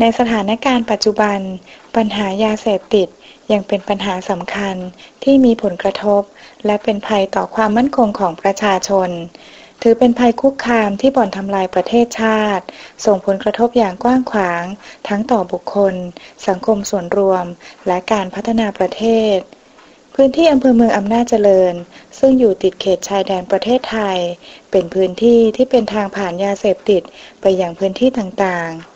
ในสถานการณ์ปัจจุบัน ปัญหายาเสพติดยังเป็นปัญหาสำคัญที่มีผลกระทบ และเป็นภัยต่อความมั่นคงของประชาชน ถือเป็นภัยคุกคามที่บ่อนทำลายประเทศชาติ ส่งผลกระทบอย่างกว้างขวาง ทั้งต่อบุคคล สังคมส่วนรวม และการพัฒนาประเทศ พื้นที่อำเภอเมืองอำนาจเจริญ ซึ่งอยู่ติดเขตชายแดนประเทศไทย เป็นพื้นที่ที่เป็นทางผ่านยาเสพติดไปยังพื้นที่ต่างๆ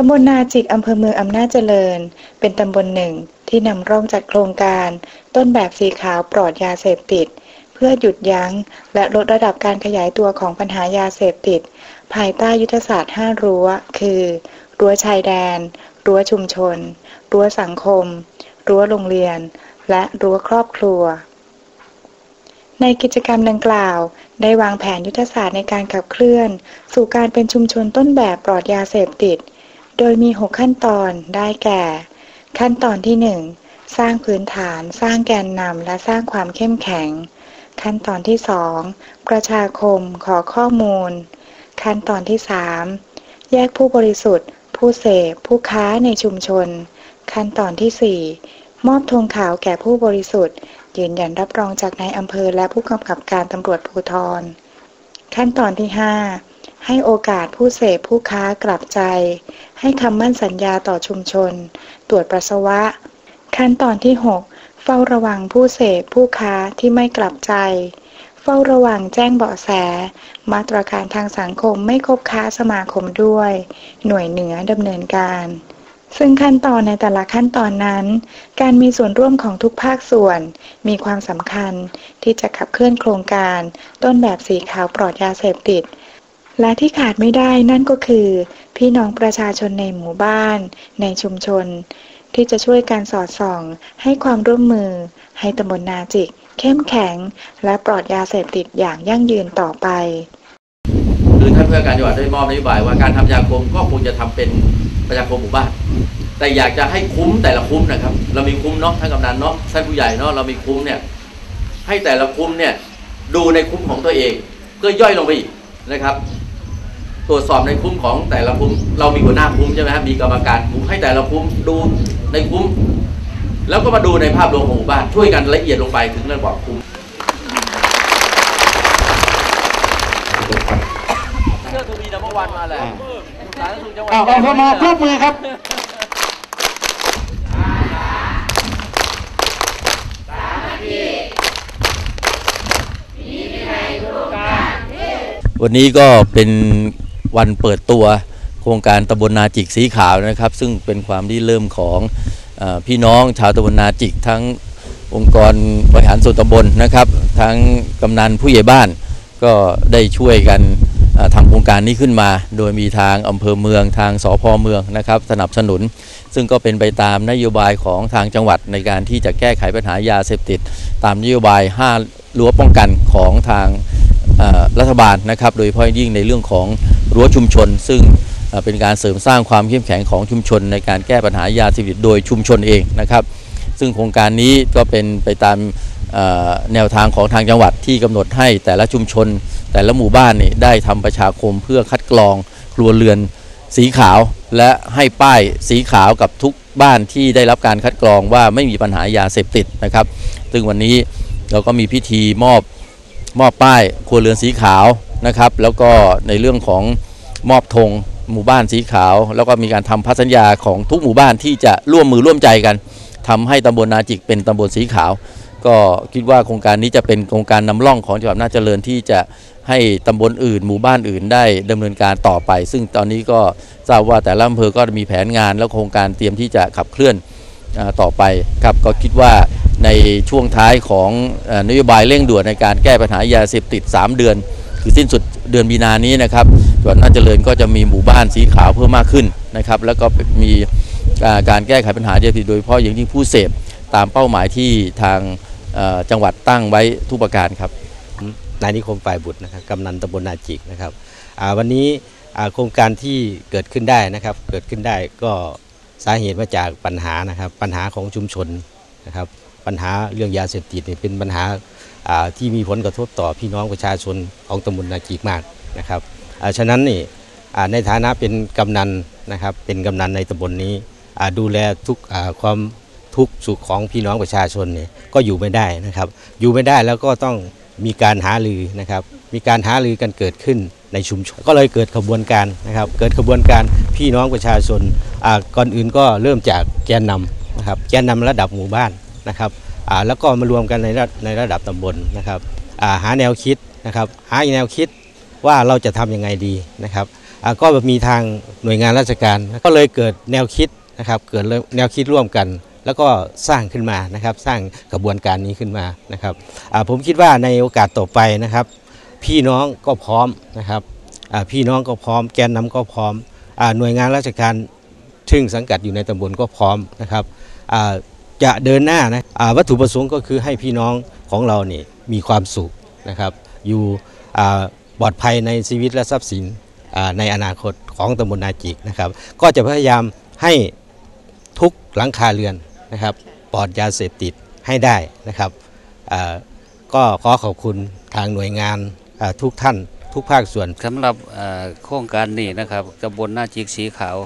ตำบลนาจิกอำเภอเมืองอำนาจเจริญ เป็นตำบลหนึ่งที่นำร่องจัดโครงการ ต้นแบบสีขาวปลอดยาเสพติด เพื่อหยุดยั้ง และลดระดับการขยายตัวของปัญหายาเสพติด ภายใต้ยุทธศาสตร์ 5 รั้ว คือ รั้วชายแดน รั้วชุมชน รั้วสังคม รั้วโรงเรียน และรั้วครอบครัว ในกิจกรรมดังกล่าว ได้วางแผนยุทธศาสตร์ในการขับเคลื่อน สู่การเป็นชุมชนต้นแบบปลอดยาเสพติด โดยมี6ขั้นตอนได้แก่ ขั้นตอนที่1สร้างพื้นฐาน สร้างแกนนำและสร้างความเข้มแข็ง ขั้นตอนที่2ประชาคมขอข้อมูล ขั้นตอนที่3แยกผู้บริสุทธิ์ ผู้เสพ ผู้ค้าในชุมชน ขั้นตอนที่4มอบธงขาวแก่ผู้บริสุทธิ์ ยืนยันรับรองจากนายอำเภอและผู้กำกับการตำรวจภูธร ขั้นตอนที่5 ให้โอกาสผู้เสพผู้ค้ากลับใจ ให้คำมั่นสัญญาต่อชุมชน ตรวจปัสสาวะ ขั้นตอนที่ 6 เฝ้าระวังผู้เสพผู้ค้าที่ไม่กลับใจ เฝ้าระวังแจ้งเบาะแส มาตรการทางสังคมไม่คบค้าสมาคมด้วย หน่วยเหนือดำเนินการซึ่งขั้นตอนในแต่ละขั้นตอนนั้น การมีส่วนร่วมของทุกภาคส่วน มีความสำคัญที่จะขับเคลื่อนโครงการ ต้นแบบสีขาวปลอดยาเสพติด และที่ขาดไม่ได้นั่นก็คือ พี่น้องประชาชนในหมู่บ้าน ในชุมชน ที่จะช่วยการสอดส่อง ให้ความร่วมมือ ให้ตำบลนาจิก เข้มแข็ง และปลอดยาเสพติดอย่างยั่งยืนต่อไปคือท่านผู้ว่าการจังหวัดได้มอบนโยบายว่าการทำยาคมก็คงจะทำเป็นประชาคมหมู่บ้าน แต่อยากจะให้คุ้มแต่ละคุ้มนะครับ เรามีคุ้มเนาะท่านกำนันเนาะท่านผู้ใหญ่เนาะเรามีคุ้มเนี่ยให้แต่ละคุ้มเนี่ยดูในคุ้มของตัวเองก็ย่อยลงไปอีกนะครับ ตรวจสอบในคุ้มของแต่ละคุ้ม เรามีหัวหน้าคุ้มใช่ไหมครับมีกรรมการคุ้มให้แต่ละคุ้มดูในคุ้ม แล้วก็มาดูในภาพรวมของหมู่บ้านช่วยกันละเอียดลงไปถึงระดับคุ้มเชื่อทูบีนัมเบอร์วันมาแหละสาธารณสุขจังหวัดอ้าวเอาเข้ามาปรบมือครับวันนี้ก็เป็น วันเปิดตัวโครงการตำบลนาจิกสีขาวนะครับ ซึ่งเป็นความที่เริ่มของอพี่น้องชาวตำบลนาจิก ทั้งองค์กรบริหารส่วนตำบลนะครับ ทั้งกำนันผู้ใหญ่บ้านก็ได้ช่วยกันทำโครงการนี้ขึ้นมา โดยมีทางอำเภอเมืองทางสพเมืองนะครับ สนับสนุน ซึ่งก็เป็นไปตามนโยบายของทางจังหวัดในการที่จะแก้ไขปัญหายาเสพติด ตามนโยบาย 5 รั้วป้องกันของทางรัฐบาลนะครับ โดยเฉพาะยิ่งในเรื่องของ รั้วชุมชน ซึ่งเป็นการเสริมสร้างความเข้มแข็งของชุมชน ในการแก้ปัญหายาเสพติดโดยชุมชนเองนะครับ ซึ่งโครงการนี้ก็เป็นไปตามแนวทางของทางจังหวัดที่กำหนดให้แต่ละชุมชน แต่ละหมู่บ้านนี่ได้ทำประชาคมเพื่อคัดกรองครัวเรือนสีขาว และให้ป้ายสีขาวกับทุกบ้านที่ได้รับการคัดกรองว่าไม่มีปัญหายาเสพติดนะครับ ซึ่งวันนี้เราก็มีพิธีมอบมอบป้ายครัวเรือนสีขาว นะครับ แล้วก็ในเรื่องของมอบธงหมู่บ้านสีขาว แล้วก็มีการทำพันธสัญญาของทุกหมู่บ้านที่จะร่วมมือร่วมใจกันทำให้ตำบลนาจิกเป็นตำบลสีขาว ก็คิดว่าโครงการนี้จะเป็นโครงการนำร่องของจังหวัดอำนาจเจริญที่จะให้ตำบลอื่น หมู่บ้านอื่นได้ดำเนินการต่อไป ซึ่งตอนนี้ก็ทราบว่าแต่ละอำเภอก็มีแผนงานและโครงการเตรียมที่จะขับเคลื่อนอต่อไปครับก็คิดว่าในช่วงท้ายของอนโยบายเร่งด่วนในการแก้ปัญหายาเสพติด 3 เดือน คือสิ้นสุดเดือนมีนานี้นะครับจังหวัดอำนาจเจริญก็จะมีหมู่บ้านสีขาวเพิ่มมากขึ้นนะครับแล้วก็มีการแก้ไขปัญหายาเสพติดโดยเฉพาะอย่างยิ่งผู้เสพตามเป้าหมายที่ทางจังหวัดตั้งไว้ทุกประการครับนายนิคมฝ่ายบุตรนะครับกำนันตำบลนาจิกนะครับวันนี้โครงการที่เกิดขึ้นได้นะครับ เกิดขึ้นได้ก็สาเหตุมาจากปัญหานะครับ ปัญหาของชุมชนนะครับ ปัญหาเรื่องยาเสพติดเนี่ยเป็นปัญหาที่มีผลกระทบต่อพี่น้องประชาชนของตำบลนาจิกมากนะครับฉะนั้นนี่ในฐานะเป็นกำนันนะครับเป็นกำนันในตำบลนี้ดูแลทุกความทุกสุขของพี่น้องประชาชนเนี่ยก็อยู่ไม่ได้นะครับ อยู่ไม่ได้แล้วก็ต้องมีการหารือนะครับ มีการหารือกันเกิดขึ้นในชุมชนก็เลยเกิดขบวนการนะครับ เกิดขบวนการพี่น้องประชาชนก่อนอื่นก็เริ่มจากแกนนำนะครับแกนนำระดับหมู่บ้าน นะครับแล้วก็มารวมกันในระในระดับตำบลนะครับาหาแนวคิดนะครับหาแนวคิดว่าเราจะทำยังไงดีนะครับก็มีทางหน่วยงานราชการ ก็เลยเกิดแนวคิดนะครับเกิดแนวคิดร่วมกัน แล้วก็สร้างขึ้นมานะครับสร้างกระบวนการนี้ขึ้นมานะครับผมคิดว่าในโอกาสต่อไปนะครับ พี่น้องก็พร้อมนะครับพี่น้องก็พร้อม แกนนำก็พร้อมหน่วยงานราชการซึ่งสังกัดอยู่ในตำบลก็พร้อมนะครับ จะเดินหน้านะอ่าวัตถุประสงค์ก็คือให้พี่น้องของเรานี่มีความสุขนะครับ อยู่ปลอดภัยในชีวิตและทรัพย์สินในอนาคตของตำบลนาจิกนะครับ ก็จะพยายามให้ทุกหลังคาเรือนนะครับปลอดยาเสพติดให้ได้นะครับก็ขอขอบคุณทางหน่วยงานทุกท่านทุกภาคส่วนสำหรับโครงการนี้นะครับตำบลนาจิกสีขาว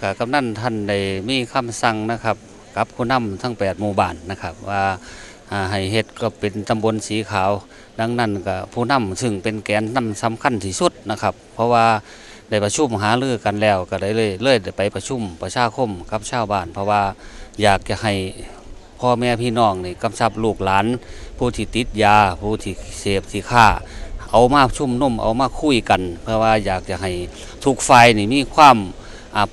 ก็กำนันท่านได้มีคำสั่งนะครับ กับผู้นำทั้ง 8 หมู่บ้านนะครับว่าอ่าให้เฮ็ดก็เป็นตำบลสีขาว ดังนั้นก็ผู้นำซึ่งเป็นแกนนำสำคัญที่สุดนะครับ เพราะว่าได้ประชุมหารือกันแล้วก็ได้เลยเลยได้ไปประชุมประชาคมกับชาวบ้าน เพราะว่าอยากจะให้พ่อแม่พี่น้องนี่กำชับลูกหลาน ผู้ที่ติดยา ผู้ที่เสพที่ฆ่า เอามาชุ่มนุ่มเอามาคุยกัน เพื่อว่าอยากจะให้ทุกฝ่ายนี่มีความ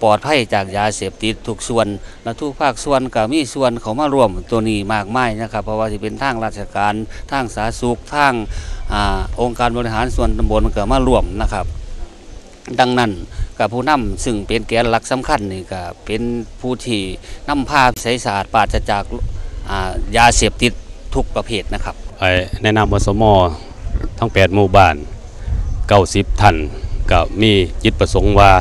ปลอดภัยจากยาเสพติดทุกส่วนและทุกภาคส่วนก็มีส่วนเขามาร่วมตัวนี้มากมายนะครับเพราะว่าจะเป็นทางราชการทางสาธารณสุขทางอองค์การบริหารส่วนตำบลก็มาร่วมนะครับ ดังนั้นกับผู้นำซึ่งเป็นแกนหลักสำคัญนี่ก็เป็นผู้ที่นำพาใสศาสตร์ปราศจากยาเสพติดทุกประเภทนะครับแนะนำอสมทั้ง 8 หมู่บ้าน 90ท่านก็มีจิตประสงค์ว่า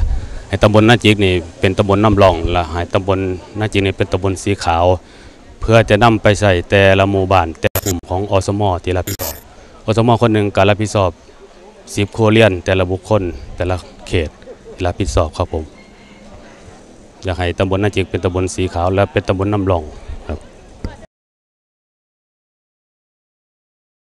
ให้ตำบลนาจิกนี่เป็นตำบลน้ำรองและหายตำบลนาจิกนี่เป็นตำบลสีขาว เพื่อจะนำไปใส่แต่ละหมู่บ้านแต่กลุ่มของอสมที่รับผิดชอบอสมคนหนึ่งการรับผิดชอบสิบครัวเรือนแต่ละบุคคลแต่ละเขตที่รับผิดชอบครับผมอยากให้ตำบลนาจิกเป็นตำบลสีขาวและเป็นตำบลน้ำรอง